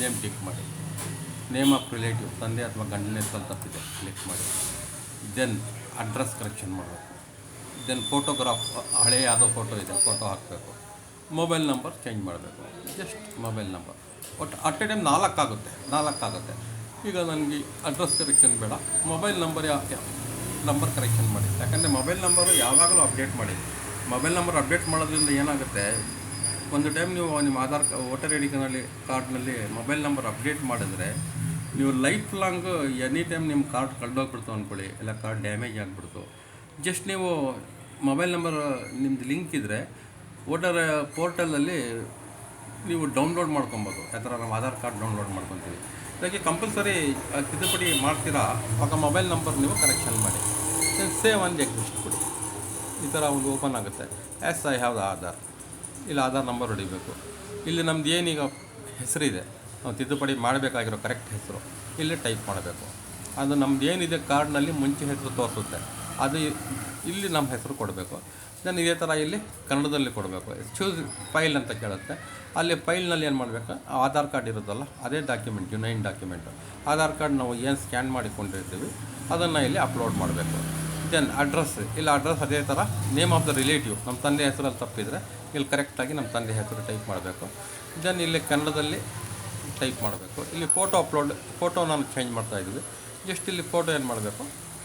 ನೇಮ್ ಕ್ಲಿಕ್ ಮಾಡಿ. ನೇಮ್ ಆಫ್ ರಿಲೇಟಿವ್ ತಂದೆ ಅಥವಾ ಗಂಡನ ಹೆಸರಲ್ಲಿ ತಪ್ಪಿದೆ. ಕ್ಲಿಕ್ ಮಾಡಿ. ದೆನ್ ಅಡ್ರೆಸ್ ಕರೆಕ್ಷನ್ ಮಾಡಬೇಕು. ದೆನ್ ಫೋಟೋಗ್ರಾಫ್ ಹಳೆಯ ಯಾವುದೋ ಫೋಟೋ ಇದೆ ಫೋಟೋ ಹಾಕಬೇಕು. ಮೊಬೈಲ್ ನಂಬರ್ ಚೇಂಜ್ ಮಾಡಬೇಕು. ಜಸ್ಟ್ ಮೊಬೈಲ್ ನಂಬರ್ ಒಟ್ಟು ಅಟ್ ಎ ಟೈಮ್ ನಾಲ್ಕಾಗುತ್ತೆ ನಾಲ್ಕಾಗುತ್ತೆ ಈಗ ನನಗೆ ಅಡ್ರೆಸ್ ಕರೆಕ್ಷನ್ ಬೇಡ. ಮೊಬೈಲ್ ನಂಬರ್ ಯಾಕೆ ನಂಬರ್ ಕರೆಕ್ಷನ್ ಮಾಡಿ. ಯಾಕಂದರೆ ಮೊಬೈಲ್ ನಂಬರು ಯಾವಾಗಲೂ ಅಪ್ಡೇಟ್ ಮಾಡಿ. ಮೊಬೈಲ್ ನಂಬರ್ ಅಪ್ಡೇಟ್ ಮಾಡೋದ್ರಿಂದ ಏನಾಗುತ್ತೆ? ಒಂದು ಟೈಮ್ ನೀವು ನಿಮ್ಮ ಆಧಾರ್ ವೋಟರ್ ಐ ಡಿ ಕಾರ್ಡ್ನಲ್ಲಿ ಕಾರ್ಡ್ನಲ್ಲಿ ಮೊಬೈಲ್ ನಂಬರ್ ಅಪ್ಡೇಟ್ ಮಾಡಿದ್ರೆ, ನೀವು ಲೈಫ್ ಲಾಂಗ್ ಎನಿ ಟೈಮ್ ನಿಮ್ಮ ಕಾರ್ಡ್ ಕಳೆದೋಗ್ಬಿಡ್ತು ಅಂದ್ಕೊಳ್ಳಿ ಇಲ್ಲ ಕಾರ್ಡ್ ಡ್ಯಾಮೇಜ್ ಆಗಿಬಿಡ್ತು. ಜಸ್ಟ್ ನೀವು ಮೊಬೈಲ್ ನಂಬರ್ ನಿಮ್ಮದು ಲಿಂಕ್ ಇದ್ದರೆ ವೋಟರ್ ಪೋರ್ಟಲಲ್ಲಿ ನೀವು ಡೌನ್ಲೋಡ್ ಮಾಡ್ಕೊಬೋದು. ಯಾವ ನಾವು ಆಧಾರ್ ಕಾರ್ಡ್ ಡೌನ್ಲೋಡ್ ಮಾಡ್ಕೊತೀವಿ. ಅದಕ್ಕೆ ಕಂಪಲ್ಸರಿ ತಿದ್ದುಪಡಿ ಮಾಡ್ತೀರಾ, ಆಗ ಮೊಬೈಲ್ ನಂಬರ್ ನೀವು ಕರೆಕ್ಷನ್ ಮಾಡಿ. ಸೇವ್ ಒಂದು ಎಕ್ಸಿಸ್ಟ್ ಕೊಡಿ. ಈ ಥರ ಒಂದು ಓಪನ್ ಆಗುತ್ತೆ. Yes I have the Aadhaar. ಇಲ್ಲಿ ಆಧಾರ್ ನಂಬರ್ ಹೊಡಿಬೇಕು. ಇಲ್ಲಿ ನಮ್ದು ಏನೀಗ ಹೆಸರಿದೆ, ನಾವು ತಿದ್ದುಪಡಿ ಮಾಡಬೇಕಾಗಿರೋ ಕರೆಕ್ಟ್ ಹೆಸರು, ಇಲ್ಲಿ ಟೈಪ್ ಮಾಡಬೇಕು. ಅದು ನಮ್ದು ಏನಿದೆ ಕಾರ್ಡ್ನಲ್ಲಿ ಮುಂಚೆ ಹೆಸರು ತೋರಿಸುತ್ತೆ. ಅದು ಇಲ್ಲಿ ನಮ್ಮ ಹೆಸರು ಕೊಡಬೇಕು. ದೆನ್ ಇದೇ ಥರ ಇಲ್ಲಿ ಕನ್ನಡದಲ್ಲಿ ಕೊಡಬೇಕು. ಚೂಸ್ ಫೈಲ್ ಅಂತ ಕೇಳುತ್ತೆ. ಅಲ್ಲಿ ಫೈಲ್ನಲ್ಲಿ ಏನು ಮಾಡಬೇಕು? ಆಧಾರ್ ಕಾರ್ಡ್ ಇರುತ್ತಲ್ಲ, ಅದೇ ಡಾಕ್ಯುಮೆಂಟ್ ಯುನೈನ್ ಡಾಕ್ಯುಮೆಂಟು ಆಧಾರ್ ಕಾರ್ಡ್ ನಾವು ಏನು ಸ್ಕ್ಯಾನ್ ಮಾಡಿಕೊಂಡಿರ್ತೀವಿ, ಅದನ್ನು ಇಲ್ಲಿ ಅಪ್ಲೋಡ್ ಮಾಡಬೇಕು. ದೆನ್ ಅಡ್ರೆಸ್ ಇಲ್ಲಿ ಅಡ್ರೆಸ್ ಅದೇ ಥರ ನೇಮ್ ಆಫ್ ದ ರಿಲೇಟಿವ್ ನಮ್ಮ ತಂದೆ ಹೆಸರಲ್ಲಿ ತಪ್ಪಿದರೆ ಇಲ್ಲಿ ಕರೆಕ್ಟಾಗಿ ನಮ್ಮ ತಂದೆ ಹೆಸರು ಟೈಪ್ ಮಾಡಬೇಕು. ದೆನ್ ಇಲ್ಲಿ ಕನ್ನಡದಲ್ಲಿ ಟೈಪ್ ಮಾಡಬೇಕು. ಇಲ್ಲಿ ಫೋಟೋ ಅಪ್ಲೋಡ್ ಫೋಟೋ ನಾನು ಚೇಂಜ್ ಮಾಡ್ತಾಯಿದ್ವಿ ಜಸ್ಟ್ ಇಲ್ಲಿ ಫೋಟೋ ಏನು ಮಾಡಬೇಕು?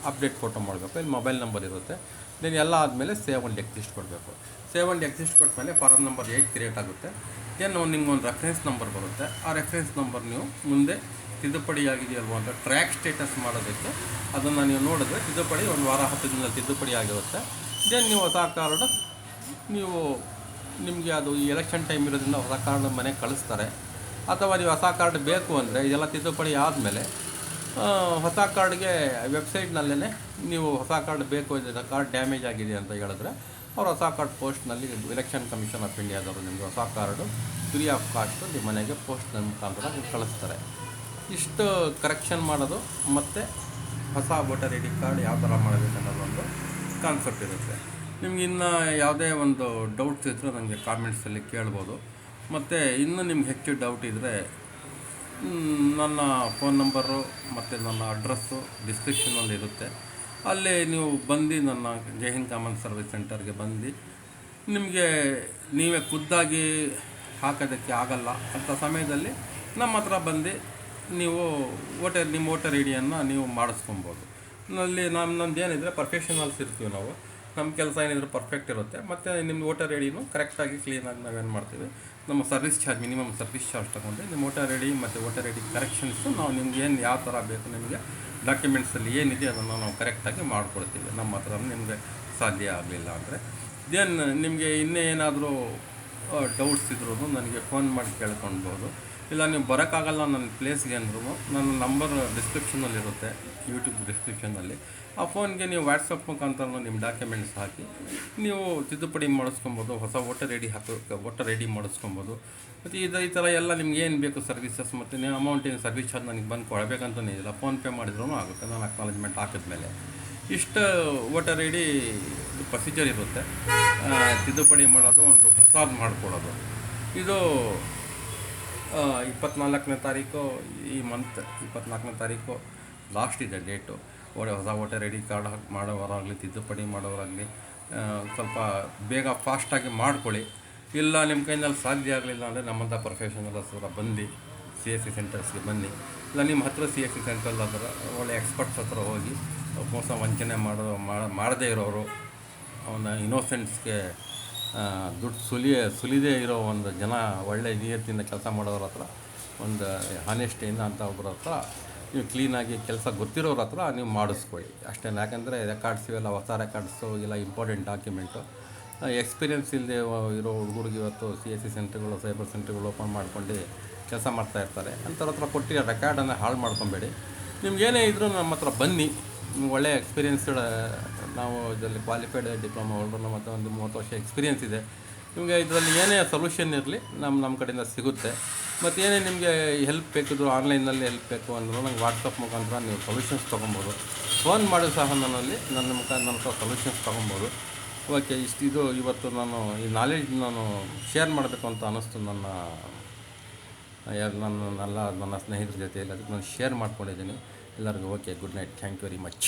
ಅಪ್ಡೇಟ್ ಫೋಟೋ ಮಾಡಬೇಕು. ಇಲ್ಲಿ ಮೊಬೈಲ್ ನಂಬರ್ ಇರುತ್ತೆ. ದೆನ್ ಎಲ್ಲ ಆದಮೇಲೆ ಸೇವ್ ಅಂಡ್ ಎಕ್ಸಿಸ್ಟ್ ಕೊಡಬೇಕು. ಸೇವ್ ಅಂಡ್ ಎಕ್ಸಿಸ್ಟ್ ಕೊಟ್ಟಮೇಲೆ ಫಾರಮ್ ನಂಬರ್ ಏಯ್ಟ್ ಕ್ರಿಯೇಟ್ ಆಗುತ್ತೆ. ದೆನ್ ನಿಮ್ಗೊಂದು ರೆಫರೆನ್ಸ್ ನಂಬರ್ ಬರುತ್ತೆ. ಆ ರೆಫರೆನ್ಸ್ ನಂಬರ್ ನೀವು ಮುಂದೆ ತಿದ್ದುಪಡಿ ಆಗಿದೆಯಲ್ವ ಅಂತ ಟ್ರ್ಯಾಕ್ ಸ್ಟೇಟಸ್ ಮಾಡೋದಕ್ಕೆ ಅದನ್ನು ನೀವು ನೋಡಿದ್ರೆ ತಿದ್ದುಪಡಿ ಒಂದು ವಾರ ಹತ್ತು ದಿನದಲ್ಲಿ ತಿದ್ದುಪಡಿ ಆಗಿರುತ್ತೆ. ದೆನ್ ನೀವು ಹೊಸ ಕಾರ್ಡ್ ನೀವು ನಿಮಗೆ ಅದು ಈ ಎಲೆಕ್ಷನ್ ಟೈಮ್ ಇರೋದ್ರಿಂದ ಹೊಸ ಕಾರ್ಡ್ ಮನೆಗೆ ಕಳಿಸ್ತಾರೆ. ಅಥವಾ ನೀವು ಹೊಸ ಕಾರ್ಡ್ ಬೇಕು ಅಂದರೆ ಇದೆಲ್ಲ ತಿದ್ದುಪಡಿ ಆದಮೇಲೆ ಹೊಸ ಕಾರ್ಡ್ಗೆ ವೆಬ್ಸೈಟ್ನಲ್ಲೇ ನೀವು ಹೊಸ ಕಾರ್ಡ್ ಬೇಕು ಇದೆ ಕಾರ್ಡ್ ಡ್ಯಾಮೇಜ್ ಆಗಿದೆ ಅಂತ ಹೇಳಿದ್ರೆ ಅವ್ರು ಹೊಸ ಕಾರ್ಡ್ ಪೋಸ್ಟ್ನಲ್ಲಿ ಎಲೆಕ್ಷನ್ ಕಮಿಷನ್ ಆಫ್ ಇಂಡಿಯಾದವರು ನಿಮಗೆ ಹೊಸ ಕಾರ್ಡು ಫ್ರೀ ಆಫ್ ಕಾಸ್ಟು ನಿಮ್ಮ ಮನೆಗೆ ಪೋಸ್ಟ್ ಮುಖಾಂತರ ಕಳಿಸ್ತಾರೆ. ಇಷ್ಟು ಕರೆಕ್ಷನ್ ಮಾಡೋದು ಮತ್ತು ಹೊಸ ವೋಟರ್ ಐ ಡಿ ಕಾರ್ಡ್ ಯಾವ ಥರ ಮಾಡಬೇಕು ಅನ್ನೋದೊಂದು ಕಾನ್ಸೆಪ್ಟ್ ಇರುತ್ತೆ. ನಿಮ್ಗೆ ಇನ್ನು ಯಾವುದೇ ಒಂದು ಡೌಟ್ಸ್ ಇದ್ದರೂ ನನಗೆ ಕಾಮೆಂಟ್ಸಲ್ಲಿ ಕೇಳ್ಬೋದು. ಮತ್ತು ಇನ್ನೂ ನಿಮ್ಗೆ ಹೆಚ್ಚು ಡೌಟ್ ಇದ್ದರೆ ನನ್ನ ಫೋನ್ ನಂಬರು ಮತ್ತು ನನ್ನ ಅಡ್ರೆಸ್ಸು ಡಿಸ್ಕ್ರಿಪ್ಷನಲ್ಲಿ ಇರುತ್ತೆ. ಅಲ್ಲಿ ನೀವು ಬಂದು ನನ್ನ ಜೈಹಿಂದ್ ಕಾಮನ್ ಸರ್ವಿಸ್ ಸೆಂಟರ್ಗೆ ಬಂದು ನಿಮಗೆ ನೀವೇ ಖುದ್ದಾಗಿ ಹಾಕೋದಕ್ಕೆ ಆಗಲ್ಲ ಅಂಥ ಸಮಯದಲ್ಲಿ ನಮ್ಮ ಹತ್ರ ಬಂದು ನೀವು ವೋಟರ್ ನಿಮ್ಮ ವೋಟರ್ ಐ ಡಿಯನ್ನು ನೀವು ಮಾಡಿಸ್ಕೊಬೋದು. ನಲ್ಲಿ ನಮ್ಮ ನಮ್ದು ಏನಿದ್ರೆ ಪ್ರೊಫೆಷನಲ್ಸ್ ಇರ್ತೀವಿ ನಾವು. ನಮ್ಮ ಕೆಲಸ ಏನಿದ್ರೆ ಪರ್ಫೆಕ್ಟ್ ಇರುತ್ತೆ. ಮತ್ತು ನಿಮ್ಮ ವೋಟರ್ ಐ ಡಿನೂ ಕರೆಕ್ಟಾಗಿ ಕ್ಲೀನಾಗಿ ನಾವೇನು ಮಾಡ್ತೀವಿ? ನಮ್ಮ service charge, minimum service charge ತೊಗೊಂಡ್ರೆ ನಿಮ್ಮ ಓಟರ್ ಐ ಡಿ ಮತ್ತು ವೋಟರ್ ಐ ಡಿ ಕರೆಕ್ಷನ್ಸು ನಾವು ನಿಮ್ಗೆ ಏನು ಯಾವ ಥರ ಬೇಕು ನಿಮಗೆ ಡಾಕ್ಯುಮೆಂಟ್ಸಲ್ಲಿ ಏನಿದೆ ಅದನ್ನು ನಾವು ಕರೆಕ್ಟಾಗಿ ಮಾಡಿಕೊಡ್ತೀವಿ. ನಮ್ಮ ಹತ್ರ ನಿಮಗೆ ಸಾಧ್ಯ ಆಗಲಿಲ್ಲ ಅಂದರೆ. ದೆನ್ ನಿಮಗೆ ಇನ್ನೇ ಏನಾದರೂ ಡೌಟ್ಸ್ ಇದ್ರೂ ನನಗೆ ಫೋನ್ ಮಾಡಿ ಕೇಳ್ಕೊಳ್ಬೋದು. ಇಲ್ಲ, ನೀವು ಬರೋಕ್ಕಾಗಲ್ಲ ನನ್ನ ಪ್ಲೇಸ್ಗೆ ಅಂದ್ರೂ, ನನ್ನ ನಂಬರ್ ಡಿಸ್ಕ್ರಿಪ್ಷನಲ್ಲಿರುತ್ತೆ ಯೂಟ್ಯೂಬ್ ಡಿಸ್ಕ್ರಿಪ್ಷನಲ್ಲಿ ಆ ಫೋನ್ಗೆ ನೀವು ವಾಟ್ಸಪ್ ಮುಖಾಂತರ ನಿಮ್ಮ ಡಾಕ್ಯುಮೆಂಟ್ಸ್ ಹಾಕಿ, ನೀವು ತಿದ್ದುಪಡಿ ಮಾಡಿಸ್ಕೊಬೋದು, ಹೊಸ ವೋಟರ್ ರೆಡಿ ಹಾಕೋ ವೋಟರ್ ರೆಡಿ ಮಾಡಿಸ್ಕೊಬೋದು. ಮತ್ತು ಇದು ಈ ಥರ ಎಲ್ಲ ನಿಮ್ಗೆ ಏನು ಬೇಕು ಸರ್ವಿಸಸ್ ಮತ್ತು ನೀವು ಅಮೌಂಟ್ ಏನು ಸರ್ವಿಸ್ ಚಾರ್ಜ್ ನನಗೆ ಬಂದು ಕೊಡಬೇಕಂತಲೇ ಇಲ್ಲ. ಫೋನ್ಪೇ ಮಾಡಿದ್ರೂ ಆಗುತ್ತೆ, ನಾನು ಅಕ್ನಾಲಜ್ಮೆಂಟ್ ಹಾಕಿದ್ಮೇಲೆ ಇಷ್ಟು ವೋಟರ್ ಐ ಡಿ ಪ್ರೊಸೀಜರ್ ಇರುತ್ತೆ. ತಿದ್ದುಪಡಿ ಮಾಡೋದು, ಒಂದು ಹೊಸದು ಮಾಡಿಕೊಡೋದು. ಇದು ಇಪ್ಪತ್ನಾಲ್ಕನೇ ತಾರೀಕು, ಈ ಮಂತ್ ಇಪ್ಪತ್ನಾಲ್ಕನೇ ತಾರೀಕು ಲಾಸ್ಟ್ ಇದೆ ಡೇಟು ಒಳ್ಳೆ ಹೊಸ ವೋಟರ್ ರೆಡಿ ಕಾರ್ಡ್ ಹಾಕಿ ಮಾಡೋರಾಗಲಿ ತಿದ್ದುಪಡಿ ಮಾಡೋರಾಗಲಿ ಸ್ವಲ್ಪ ಬೇಗ ಫಾಸ್ಟಾಗಿ ಮಾಡ್ಕೊಳ್ಳಿ. ಇಲ್ಲ ನಿಮ್ಮ ಕೈನಲ್ಲಿ ಸಾಧ್ಯ ಆಗಲಿಲ್ಲ ಅಂದರೆ ನಮ್ಮಂಥ ಪ್ರೊಫೆಷನಲ್ಸ್ ಹತ್ರ ಬಂದು ಸಿ ಎಸ್ ಸಿ ಸೆಂಟರ್ಸ್ಗೆ ಬನ್ನಿ. ಇಲ್ಲ ನಿಮ್ಮ ಹತ್ರ ಸಿ ಎಸ್ ಸಿ ಸೆಂಟರ್ ಹತ್ರ, ಒಳ್ಳೆ ಎಕ್ಸ್ಪರ್ಟ್ಸ್ ಹತ್ರ ಹೋಗಿ, ಮೋಸ ವಂಚನೆ ಮಾಡೋ ಮಾಡದೇ ಇರೋರು ಅವನ ಇನೋಸೆಂಟ್ಸ್ಗೆ ದುಡ್ಡು ಸುಲಿಯ ಸುಲಿದೇ ಇರೋ ಒಂದು ಜನ ಒಳ್ಳೆ ನಿಯತ್ತಿಂದ ಕೆಲಸ ಮಾಡೋರ ಹತ್ರ, ಒಂದು ಹಾನೆಸ್ಟಿಯಿಂದ ಅಂತ ಒಬ್ಬರ ಹತ್ರ, ನೀವು ಕ್ಲೀನಾಗಿ ಕೆಲಸ ಗೊತ್ತಿರೋರ ಹತ್ರ ನೀವು ಮಾಡಿಸ್ಕೊಳ್ಳಿ. ಅಷ್ಟೇ ಯಾಕಂದರೆ ರೆಕಾರ್ಡ್ಸ್ ಇವೆಲ್ಲ, ಹೊಸ ರೆಕಾರ್ಡ್ಸು ಇಲ್ಲ ಇಂಪಾರ್ಟೆಂಟ್ ಡಾಕ್ಯುಮೆಂಟು ಎಕ್ಸ್ಪೀರಿಯನ್ಸ್ ಇಲ್ಲದೆ ಇರೋ ಹುಡುಗರಿಗೆ ಇವತ್ತು ಸಿ ಎಸ್ ಸಿ ಸೆಂಟ್ರ್ಗಳು ಸೈಬರ್ ಸೆಂಟ್ರ್ಗಳು ಓಪನ್ ಮಾಡ್ಕೊಂಡು ಕೆಲಸ ಮಾಡ್ತಾ ಇರ್ತಾರೆ. ಅಂಥವ್ರ ಹತ್ರ ಕೊಟ್ಟಿರೋ ರೆಕಾರ್ಡನ್ನು ಹಾಳು ಮಾಡ್ಕೊಬೇಡಿ. ನಿಮ್ಗೇನೇ ಇದ್ರೂ ನಮ್ಮ ಹತ್ರ ಬನ್ನಿ. ಒಳ್ಳೆಯ ಎಕ್ಸ್ಪೀರಿಯನ್ಸ್ಡ್ ನಾವು ಇದರಲ್ಲಿ ಕ್ವಾಲಿಫೈಡ್ ಡಿಪ್ಲೊಮಾ ಹೋಲ್ಡರ್ ಮತ್ತು ಒಂದು ಮೂವತ್ತು ವರ್ಷ ಎಕ್ಸ್ಪೀರಿಯೆನ್ಸ್ ಇದೆ. ನಿಮಗೆ ಇದರಲ್ಲಿ ಏನೇ ಸೊಲ್ಯೂಷನ್ ಇರಲಿ ನಮ್ಮ ನಮ್ಮ ಕಡೆಯಿಂದ ಸಿಗುತ್ತೆ. ಮತ್ತು ಏನೇ ನಿಮಗೆ ಹೆಲ್ಪ್ ಬೇಕಿದ್ರು ಆನ್ಲೈನಲ್ಲಿ ಹೆಲ್ಪ್ ಬೇಕು ಅಂದರೂ ನಂಗೆ ವಾಟ್ಸಪ್ ಮುಖಾಂತರ ನೀವು ಸೊಲ್ಯೂಷನ್ಸ್ ತೊಗೊಬೋದು. ಫೋನ್ ಮಾಡಿ ಸಹ ನನ್ನಲ್ಲಿ ನನ್ನ ಮುಖ, ನನ್ನ ಸೊಲ್ಯೂಷನ್ಸ್ ತೊಗೊಬೋದು. ಓಕೆ ಇಷ್ಟು ಇದು ಇವತ್ತು ನಾನು ಈ ನಾಲೆಡ್ಜ್ ನಾನು ಶೇರ್ ಮಾಡಬೇಕು ಅಂತ ಅನ್ನಿಸ್ತು ನನ್ನ, ಯಾರು ನನ್ನ ನನ್ನ ಸ್ನೇಹಿತರ ಜೊತೆಯಲ್ಲಿ. ಅದಕ್ಕೆ ನಾನು ಶೇರ್ ಮಾಡ್ಕೊಂಡಿದ್ದೀನಿ. ಎಲ್ಲರಿಗೂ okay good night thank you very much